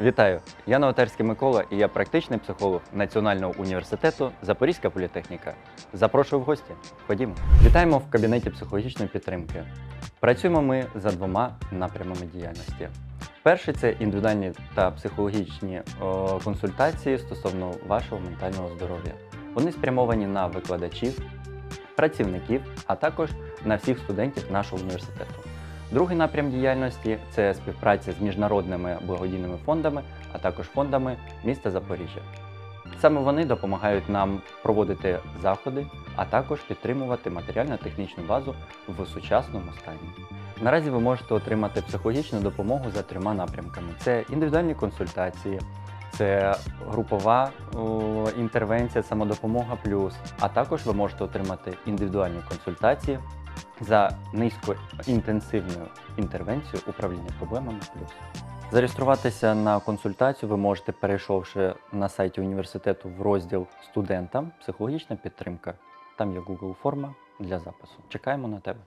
Вітаю! Я Новотерський Микола і я практичний психолог Національного університету Запорізька політехніка. Запрошую в гості. Ходімо. Вітаємо в кабінеті психологічної підтримки. Працюємо ми за двома напрямами діяльності. Перший це індивідуальні та психологічні о, консультації стосовно вашого ментального здоров'я. Вони спрямовані на викладачів, працівників, а також на всіх студентів нашого університету. Другий напрям діяльності це співпраця з міжнародними благодійними фондами, а також фондами міста Запоріжжя. Саме вони допомагають нам проводити заходи, а також підтримувати матеріально-технічну базу в сучасному стані. Наразі ви можете отримати психологічну допомогу за трьома напрямками: це індивідуальні консультації, це групова о, інтервенція, самодопомога плюс, а також ви можете отримати індивідуальні консультації за низькоінтенсивною інтервенцією управління проблемами плюс. Зареєструватися на консультацію ви можете, перейшовши на сайті університету в розділ студентам психологічна підтримка. Там є Google форма для запису. Чекаємо на тебе.